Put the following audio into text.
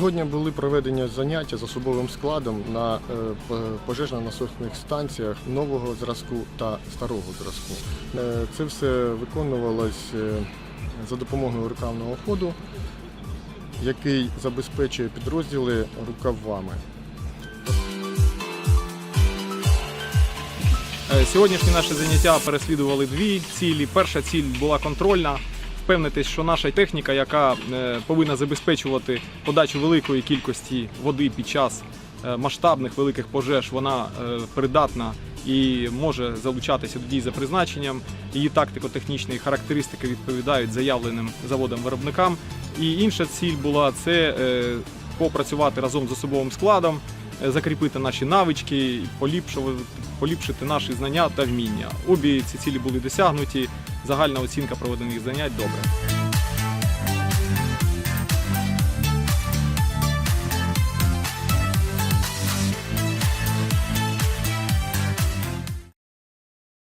Сьогодні були проведені заняття з особовим складом на е, пожежно-насосних станціях нового зразку та старого зразку. Е, Це все виконувалось е, за допомогою рукавного ходу, який забезпечує підрозділи рукавами. Сьогоднішні наші заняття переслідували дві цілі. Перша ціль була контрольна. Впевнитись, що наша техніка, яка е, повинна забезпечувати подачу великої кількості води під час е, масштабних великих пожеж, вона е, придатна і може залучатися до дій за призначенням. Її тактико-технічні характеристики відповідають заявленим заводам-виробникам. І інша ціль була це попрацювати разом з особовим складом, закріпити наші навички, поліпшити наші знання та вміння. Обі ці цілі були досягнуті. Загальна оцінка проведених занять добре.